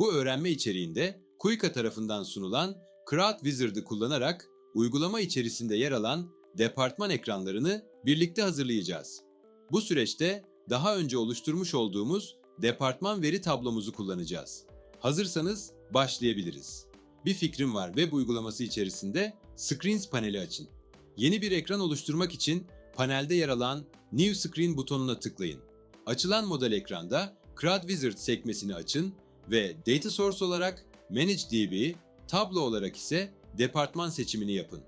Bu öğrenme içeriğinde Kuika tarafından sunulan Crowd Wizard'ı kullanarak uygulama içerisinde yer alan departman ekranlarını birlikte hazırlayacağız. Bu süreçte daha önce oluşturmuş olduğumuz departman veri tablomuzu kullanacağız. Hazırsanız başlayabiliriz. Bir fikrim var web uygulaması içerisinde Screens paneli açın. Yeni bir ekran oluşturmak için panelde yer alan New Screen butonuna tıklayın. Açılan model ekranda CRUD Wizard sekmesini açın ve Data Source olarak ManageDB, tablo olarak ise departman seçimini yapın.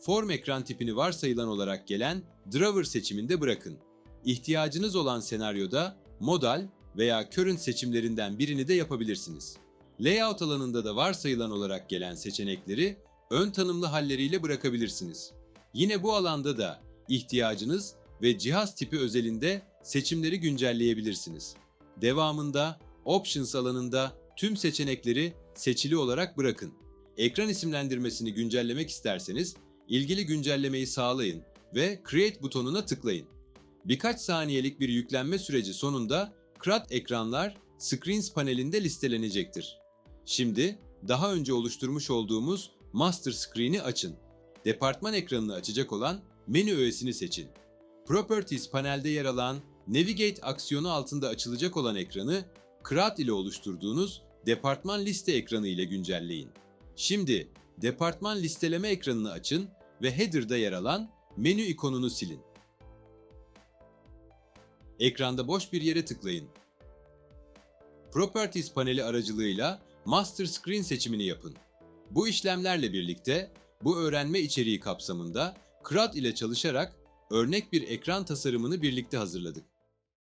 Form ekran tipini varsayılan olarak gelen Drawer seçiminde bırakın. İhtiyacınız olan senaryoda Modal veya Current seçimlerinden birini de yapabilirsiniz. Layout alanında da varsayılan olarak gelen seçenekleri ön tanımlı halleriyle bırakabilirsiniz. Yine bu alanda da ihtiyacınız ve cihaz tipi özelinde seçimleri güncelleyebilirsiniz. Devamında Options alanında tüm seçenekleri seçili olarak bırakın. Ekran isimlendirmesini güncellemek isterseniz ilgili güncellemeyi sağlayın ve Create butonuna tıklayın. Birkaç saniyelik bir yüklenme süreci sonunda CRUD ekranlar Screens panelinde listelenecektir. Şimdi daha önce oluşturmuş olduğumuz Master Screen'i açın. Departman ekranını açacak olan menü öğesini seçin. Properties panelde yer alan Navigate aksiyonu altında açılacak olan ekranı CRUD ile oluşturduğunuz departman liste ekranı ile güncelleyin. Şimdi departman listeleme ekranını açın ve header'da yer alan menü ikonunu silin. Ekranda boş bir yere tıklayın. Properties paneli aracılığıyla Master Screen seçimini yapın. Bu işlemlerle birlikte bu öğrenme içeriği kapsamında CRUD ile çalışarak örnek bir ekran tasarımını birlikte hazırladık.